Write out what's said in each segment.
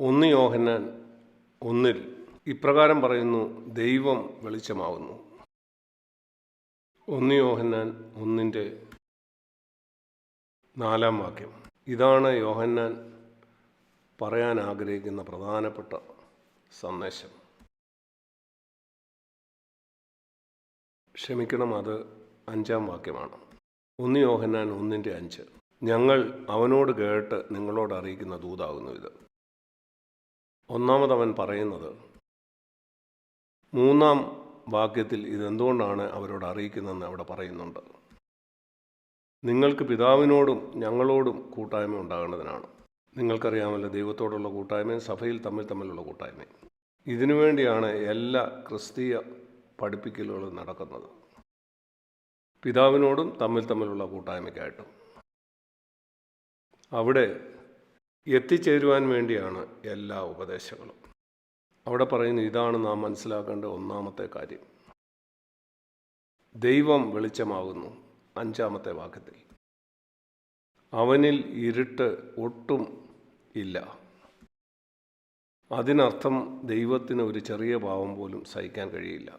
ഒന്ന് യോഹന്നാൻ ഒന്നിൽ ഇപ്രകാരം പറയുന്നു ദൈവം വെളിച്ചമാവുന്നു. ഒന്ന് യോഹന്നാൻ ഒന്നിന്റെ നാലാം വാക്യം. ഇതാണ് യോഹന്നാൻ പറയാൻ ആഗ്രഹിക്കുന്ന പ്രധാനപ്പെട്ട സന്ദേശം. ക്ഷമിക്കണം അത് അഞ്ചാം വാക്യമാണ്. ഒന്ന് യോഹന്നാൻ ഒന്നിന്റെ അഞ്ച്. ഞങ്ങൾ അവനോട് കേട്ട് നിങ്ങളോട് അറിയിക്കുന്ന ദൂതാകുന്നു ഇത്. ഒന്നാമത് അവൻ പറയുന്നത് മൂന്നാം വാക്യത്തിൽ ഇതെന്തുകൊണ്ടാണ് അവരോട് അറിയിക്കുന്നതെന്ന് അവിടെ പറയുന്നുണ്ട്. നിങ്ങൾക്ക് പിതാവിനോടും ഞങ്ങളോടും കൂട്ടായ്മ ഉണ്ടാകേണ്ടതിനാണ്. നിങ്ങൾക്കറിയാമല്ലോ ദൈവത്തോടുള്ള കൂട്ടായ്മയും സഭയിൽ തമ്മിൽ തമ്മിലുള്ള കൂട്ടായ്മയും. ഇതിനുവേണ്ടിയാണ് എല്ലാ ക്രിസ്തീയ പഠിപ്പിക്കലുകളും നടക്കുന്നത്. പിതാവിനോടും തമ്മിൽ തമ്മിലുള്ള കൂട്ടായ്മയ്ക്കായിട്ടും. അവിടെ എത്തിച്ചേരുവാൻ വേണ്ടിയാണ് എല്ലാ ഉപദേശങ്ങളും. അവിടെ പറയുന്നു ഇതാണ് നാം മനസ്സിലാക്കേണ്ട ഒന്നാമത്തെ കാര്യം. ദൈവം വെളിച്ചമാകുന്നു. അഞ്ചാമത്തെ വാക്യത്തിൽ. അവനിൽ ഇരുട്ട് ഒട്ടും ഇല്ല. അതിനർത്ഥം ദൈവത്തിന് ഒരു ചെറിയ ഭാവം പോലും സഹിക്കാൻ കഴിയില്ല.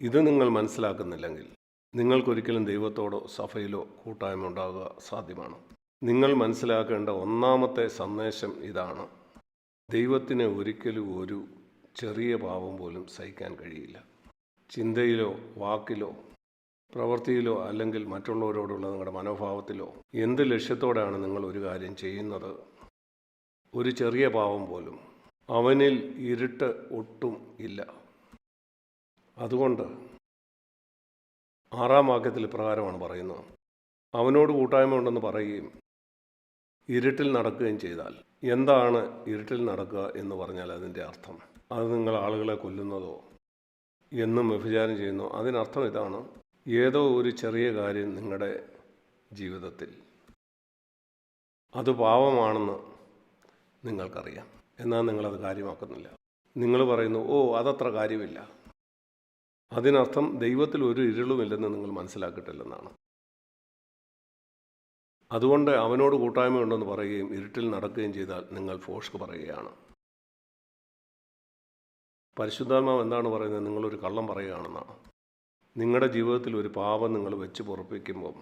ഇത് നിങ്ങൾ മനസ്സിലാക്കുന്നില്ലെങ്കിൽ നിങ്ങൾക്കൊരിക്കലും ദൈവത്തോടോ സഭയിലോ കൂട്ടായ്മ ഉണ്ടാകുക സാധ്യമാണ്. നിങ്ങൾ മനസ്സിലാക്കേണ്ട ഒന്നാമത്തെ സന്ദേശം ഇതാണ്. ദൈവത്തിന് ഒരിക്കലും ഒരു ചെറിയ പാവം പോലും സഹിക്കാൻ കഴിയില്ല. ചിന്തയിലോ വാക്കിലോ പ്രവൃത്തിയിലോ അല്ലെങ്കിൽ മറ്റുള്ളവരോടുള്ള നിങ്ങളുടെ മനോഭാവത്തിലോ എന്ത് ലക്ഷ്യത്തോടെയാണ് നിങ്ങൾ ഒരു കാര്യം ചെയ്യുന്നത്? ഒരു ചെറിയ പാവം പോലും അവനിൽ ഇരുട്ട് ഒട്ടും ഇല്ല. അതുകൊണ്ട് ആറാം വാക്യത്തിൽ പ്രകാരമാണ് പറയുന്നത്. അവനോട് കൂട്ടായ്മ ഉണ്ടെന്ന് പറയുകയും ഇരുട്ടിൽ നടക്കുകയും ചെയ്താൽ എന്താണ് ഇരുട്ടിൽ നടക്കുക എന്ന് പറഞ്ഞാൽ അതിന്റെ അർത്ഥം? അത് നിങ്ങൾ ആളുകളെ കൊല്ലുന്നതോ എന്നും വ്യഭിചാരം ചെയ്യുന്നു? അതിനർത്ഥം ഇതാണ് ഏതോ ഒരു ചെറിയ കാര്യം നിങ്ങളുടെ ജീവിതത്തിൽ അത് പാവമാണെന്ന് നിങ്ങൾക്കറിയാം. എന്നാൽ നിങ്ങളത് കാര്യമാക്കുന്നില്ല. നിങ്ങൾ പറയുന്നു ഓ അതത്ര കാര്യമില്ല. അതിനർത്ഥം ദൈവത്തിൽ ഒരു ഇരുളുമില്ലെന്ന് നിങ്ങൾ മനസ്സിലാക്കിയിട്ടില്ലെന്നാണ്. അതുകൊണ്ട് അവനോട് കൂട്ടായ്മയുണ്ടെന്ന് പറയുകയും ഇരുട്ടിൽ നടക്കുകയും ചെയ്താൽ നിങ്ങൾ ഫോഷ്ക്ക് പറയുകയാണ്. പരിശുദ്ധാത്മാവ് എന്താണ് പറയുന്നത്? നിങ്ങളൊരു കള്ളം പറയുകയാണെന്നാണ് നിങ്ങളുടെ ജീവിതത്തിൽ ഒരു പാപം നിങ്ങൾ വെച്ച് പൊറപ്പിക്കുമ്പം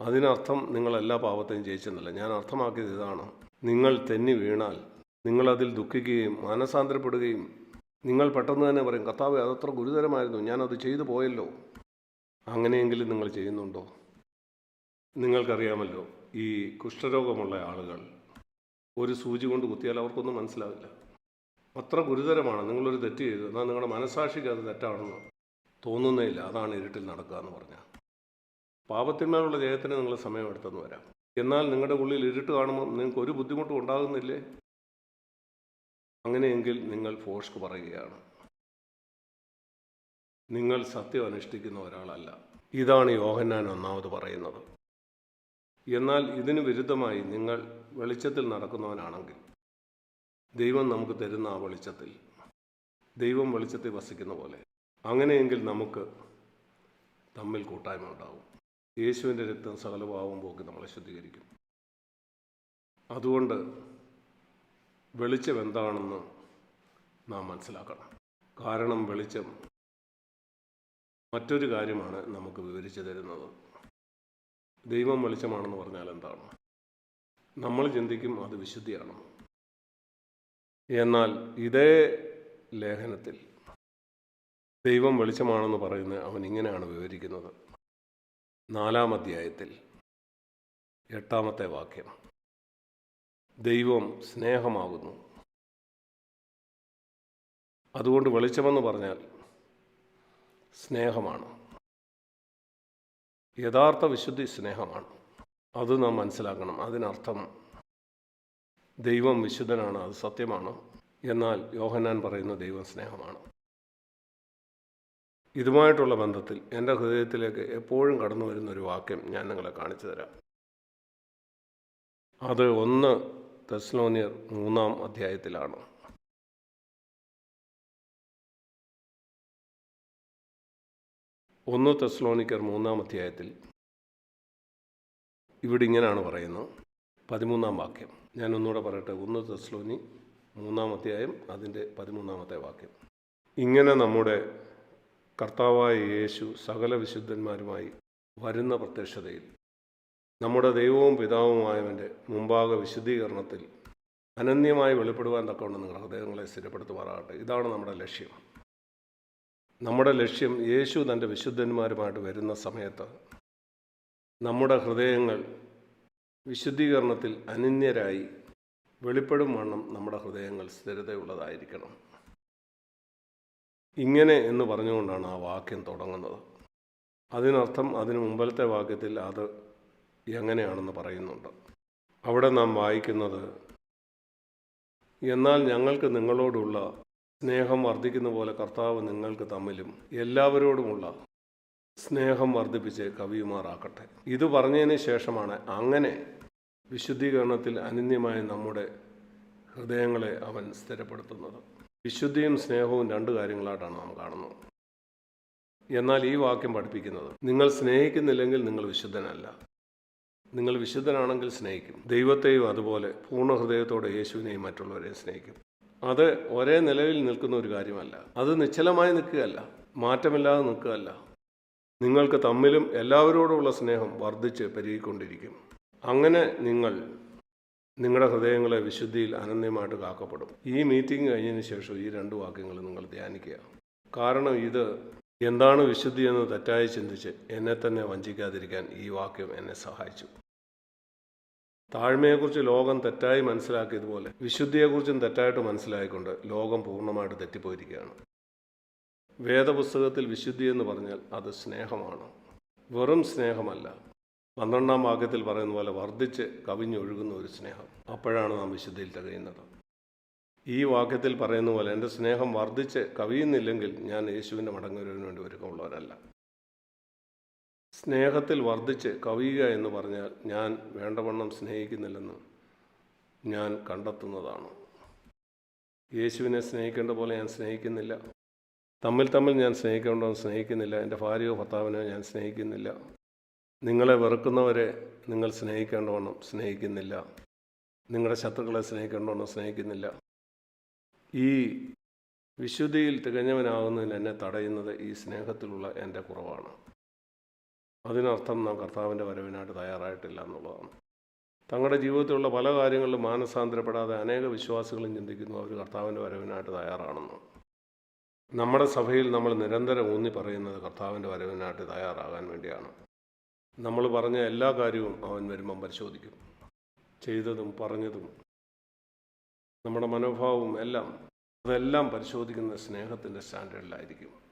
അതിനർത്ഥം നിങ്ങൾ എല്ലാ പാപത്തെയും ജയിച്ചെന്നല്ല. ഞാൻ അർത്ഥമാക്കിയത് ഇതാണ്. നിങ്ങൾ തെന്നി വീണാൽ നിങ്ങളതിൽ ദുഃഖിക്കുകയും മാനസാന്തരപ്പെടുകയും നിങ്ങൾ പെട്ടെന്ന് തന്നെ പറയും കർത്താവ് അതത്ര ഗുരുതരമായിരുന്നു. ഞാനത് ചെയ്തു പോയല്ലോ. അങ്ങനെയെങ്കിലും നിങ്ങൾ ചെയ്യുന്നുണ്ടോ? നിങ്ങൾക്കറിയാമല്ലോ. ഈ കുഷ്ഠരോഗമുള്ള ആളുകൾ ഒരു സൂചി കൊണ്ട് കുത്തിയാൽ അവർക്കൊന്നും മനസ്സിലാവില്ല. അത്ര ഗുരുതരമാണ്. നിങ്ങളൊരു തെറ്റ് ചെയ്തു. എന്നാൽ നിങ്ങളുടെ മനസാക്ഷിക്ക് അത് തെറ്റാണെന്ന് തോന്നുന്നേയില്ല. അതാണ് ഇരുട്ടിൽ നടക്കുക എന്ന് പറഞ്ഞാൽ. പാപത്തിന്മേലുള്ള ജയത്തിന് നിങ്ങൾ സമയമെടുത്തെന്ന് വരാം. എന്നാൽ നിങ്ങളുടെ ഉള്ളിൽ ഇരുട്ട് കാണുമ്പോൾ നിങ്ങൾക്ക് ഒരു ബുദ്ധിമുട്ടും ഉണ്ടാകുന്നില്ലേ? അങ്ങനെയെങ്കിൽ നിങ്ങൾ ഫോഷ്ക്ക് പറയുകയാണ്. നിങ്ങൾ സത്യം അനുഷ്ഠിക്കുന്ന ഒരാളല്ല. ഇതാണ് യോഹന്നാൻ ഒന്നാമത് പറയുന്നത്. എന്നാൽ ഇതിന് വിരുദ്ധമായി നിങ്ങൾ വെളിച്ചത്തിൽ നടക്കുന്നവനാണെങ്കിൽ ദൈവം നമുക്ക് തരുന്ന ആ വെളിച്ചത്തിൽ. ദൈവം വെളിച്ചത്തിൽ വസിക്കുന്ന പോലെ. അങ്ങനെയെങ്കിൽ നമുക്ക് തമ്മിൽ കൂട്ടായ്മ ഉണ്ടാവും. യേശുവിന്റെ രക്തം സകലഭാവം പോക്കി നമ്മളെ ശുദ്ധീകരിക്കും. അതുകൊണ്ട് വെളിച്ചം എന്താണെന്ന് നാം മനസ്സിലാക്കണം. കാരണം വെളിച്ചം മറ്റൊരു കാര്യമാണ് നമുക്ക് വിവരിച്ചു തരുന്നത്. ദൈവം വെളിച്ചമാണെന്ന് പറഞ്ഞാൽ എന്താണ്? നമ്മൾ ചിന്തിക്കും അത് വിശുദ്ധിയാണ്. എന്നാൽ ഇതേ ലേഖനത്തിൽ ദൈവം വെളിച്ചമാണെന്ന് പറയുന്ന അവൻ ഇങ്ങനെയാണ് വിവരിക്കുന്നത്. നാലാം അധ്യായത്തിൽ എട്ടാമത്തെ വാക്യം. ദൈവം സ്നേഹമാകുന്നു. അതുകൊണ്ട് വെളിച്ചമെന്ന് പറഞ്ഞാൽ സ്നേഹമാണ്. യഥാർത്ഥ വിശുദ്ധി സ്നേഹമാണ്. അത് നാം മനസ്സിലാക്കണം. അതിനർത്ഥം ദൈവം വിശുദ്ധനാണ്. അത് സത്യമാണ്. എന്നാൽ യോഹന്നാൻ പറയുന്ന ദൈവം സ്നേഹമാണ്. ഇതുമായിട്ടുള്ള ബന്ധത്തിൽ എന്റെ ഹൃദയത്തിലേക്ക് എപ്പോഴും കടന്നു വരുന്ന ഒരു വാക്യം ഞാൻ നിങ്ങളെ കാണിച്ചു തരാം. അത് ഒന്ന് തെസ്ലോനിയർ മൂന്നാം അധ്യായത്തിലാണ്. ഒന്ന് തെസ്ലോണിക്കർ മൂന്നാം അധ്യായത്തിൽ ഇവിടെ ഇങ്ങനെയാണ് പറയുന്നത്. പതിമൂന്നാം വാക്യം. ഞാൻ ഒന്നുകൂടെ പറയട്ടെ. ഒന്ന് തെസ്ലോനി മൂന്നാം അധ്യായം അതിന്റെ പതിമൂന്നാമത്തെ വാക്യം. ഇങ്ങനെ നമ്മുടെ കർത്താവായ യേശു സകല വിശുദ്ധന്മാരുമായി വരുന്ന പ്രത്യക്ഷതയിൽ നമ്മുടെ ദൈവവും പിതാവുമായവന്റെ മുമ്പാകെ വിശുദ്ധീകരണത്തിൽ അനന്യമായി വെളിപ്പെടുവാൻ തക്കവണ്ണം നിങ്ങളുടെ ഹൃദയങ്ങളെ സ്ഥിരപ്പെടുത്തുമാറാകട്ടെ. ഇതാണ് നമ്മുടെ ലക്ഷ്യം. നമ്മുടെ ലക്ഷ്യം യേശു തന്റെ വിശുദ്ധന്മാരുമായിട്ട് വരുന്ന സമയത്ത് നമ്മുടെ ഹൃദയങ്ങൾ വിശുദ്ധീകരണത്തിൽ അനന്യരായി വെളിപ്പെടും വണ്ണം നമ്മുടെ ഹൃദയങ്ങൾ സ്ഥിരതയുള്ളതായിരിക്കണം. ഇങ്ങനെ എന്ന് പറഞ്ഞുകൊണ്ടാണ് ആ വാക്യം തുടങ്ങുന്നത്. അതിനർത്ഥം അതിന് മുമ്പലത്തെ വാക്യത്തിൽ അത് എങ്ങനെയാണെന്ന് പറയുന്നുണ്ട്. അവിടെ നാം വായിക്കുന്നത് എന്നാൽ ഞങ്ങൾക്ക് നിങ്ങളോടുള്ള സ്നേഹം വർദ്ധിക്കുന്ന പോലെ കർത്താവ് നിങ്ങൾക്ക് തമ്മിലും എല്ലാവരോടുമുള്ള സ്നേഹം വർദ്ധിപ്പിച്ച് കവിയുമാറാക്കട്ടെ ഇത് പറഞ്ഞതിന് ശേഷമാണ് അങ്ങനെ വിശുദ്ധീകരണത്തിൽ അനന്യമായ നമ്മുടെ ഹൃദയങ്ങളെ അവൻ സ്ഥിരപ്പെടുത്തുന്നത്. വിശുദ്ധിയും സ്നേഹവും രണ്ട് കാര്യങ്ങളായിട്ടാണ് നാം കാണുന്നത്. എന്നാൽ ഈ വാക്യം പഠിപ്പിക്കുന്നത് നിങ്ങൾ സ്നേഹിക്കുന്നില്ലെങ്കിൽ നിങ്ങൾ വിശുദ്ധനല്ല. നിങ്ങൾ വിശുദ്ധനാണെങ്കിൽ സ്നേഹിക്കും. ദൈവത്തെയും അതുപോലെ പൂർണ ഹൃദയത്തോടെ യേശുവിനെയും മറ്റുള്ളവരെയും സ്നേഹിക്കും. അത് ഒരേ നിലയിൽ നിൽക്കുന്ന ഒരു കാര്യമല്ല. അത് നിശ്ചലമായി നിൽക്കുകയല്ല. മാറ്റമില്ലാതെ നിൽക്കുകയല്ല. നിങ്ങൾക്ക് തമ്മിലും എല്ലാവരോടുമുള്ള സ്നേഹം വർദ്ധിച്ച് പെരുകിക്കൊണ്ടിരിക്കും. അങ്ങനെ നിങ്ങൾ നിങ്ങളുടെ ഹൃദയങ്ങളെ വിശുദ്ധിയിൽ അനന്യമായിട്ട് കാക്കപ്പെടും. ഈ മീറ്റിംഗ് കഴിഞ്ഞതിന് ശേഷം ഈ രണ്ട് വാക്യങ്ങൾ നിങ്ങൾ ധ്യാനിക്കുക. കാരണം ഇത് എന്താണ് വിശുദ്ധി എന്ന് തെറ്റായി ചിന്തിച്ച് എന്നെ തന്നെ വഞ്ചിക്കാതിരിക്കാൻ ഈ വാക്യം എന്നെ സഹായിച്ചു. താഴ്മയെക്കുറിച്ച് ലോകം തെറ്റായി മനസ്സിലാക്കിയതുപോലെ വിശുദ്ധിയെക്കുറിച്ചും തെറ്റായിട്ട് മനസ്സിലായിക്കൊണ്ട് ലോകം പൂർണമായിട്ട് തെറ്റിപ്പോയിരിക്കുകയാണ്. വേദപുസ്തകത്തിൽ വിശുദ്ധി എന്ന് പറഞ്ഞാൽ അത് സ്നേഹമാണ്. വെറും സ്നേഹമല്ല. പന്ത്രണ്ടാം വാക്യത്തിൽ പറയുന്ന പോലെ വർദ്ധിച്ച് കവിഞ്ഞൊഴുകുന്ന ഒരു സ്നേഹം. അപ്പോഴാണ് നാം വിശുദ്ധിയിൽ തികയുന്നത്. ഈ വാക്യത്തിൽ പറയുന്ന പോലെ എന്റെ സ്നേഹം വർദ്ധിച്ച് കവിയുന്നില്ലെങ്കിൽ ഞാൻ യേശുവിന്റെ മടങ്ങുവരവിന് വേണ്ടി ഒരുക്കമുള്ളവരല്ല. സ്നേഹത്തിൽ വർദ്ധിച്ച് കവിയുക എന്ന് പറഞ്ഞാൽ ഞാൻ വേണ്ടവണ്ണം സ്നേഹിക്കുന്നില്ലെന്ന് ഞാൻ കണ്ടെത്തുന്നതാണ്. യേശുവിനെ സ്നേഹിക്കേണ്ട പോലെ ഞാൻ സ്നേഹിക്കുന്നില്ല. തമ്മിൽ തമ്മിൽ ഞാൻ സ്നേഹിക്കേണ്ടവൻ സ്നേഹിക്കുന്നില്ല. എന്റെ ഭാര്യയോ ഭർത്താവിനോ ഞാൻ സ്നേഹിക്കുന്നില്ല. നിങ്ങളെ വെറുക്കുന്നവരെ നിങ്ങൾ സ്നേഹിക്കേണ്ടവണ്ണം സ്നേഹിക്കുന്നില്ല. നിങ്ങളുടെ ശത്രുക്കളെ സ്നേഹിക്കേണ്ടവണ്ണം സ്നേഹിക്കുന്നില്ല. ഈ വിശുദ്ധിയിൽ തികഞ്ഞവനാകുന്നതിന് എന്നെ തടയുന്നത് ഈ സ്നേഹത്തിലുള്ള എന്റെ കുറവാണ്. അതിനർത്ഥം നാം കർത്താവിന്റെ വരവിനായിട്ട് തയ്യാറായിട്ടില്ല എന്നുള്ളതാണ്. തങ്ങളുടെ ജീവിതത്തിലുള്ള പല കാര്യങ്ങളിലും മാനസാന്തരപ്പെടാതെ അനേക വിശ്വാസികളും ചിന്തിക്കുന്നു അവർ കർത്താവിന്റെ വരവിനായിട്ട് തയ്യാറാണെന്ന്. നമ്മുടെ സഭയിൽ നമ്മൾ നിരന്തരം ഊന്നി പറയുന്നത് കർത്താവിന്റെ വരവിനായിട്ട് തയ്യാറാകാൻ വേണ്ടിയാണ്. നമ്മൾ പറഞ്ഞ എല്ലാ കാര്യവും അവൻ വരുമ്പം പരിശോധിക്കും. ചെയ്തതും പറഞ്ഞതും നമ്മുടെ മനോഭാവവും എല്ലാം അതെല്ലാം പരിശോധിക്കുന്ന സ്നേഹത്തിന്റെ സ്റ്റാൻഡേർഡിലായിരിക്കും.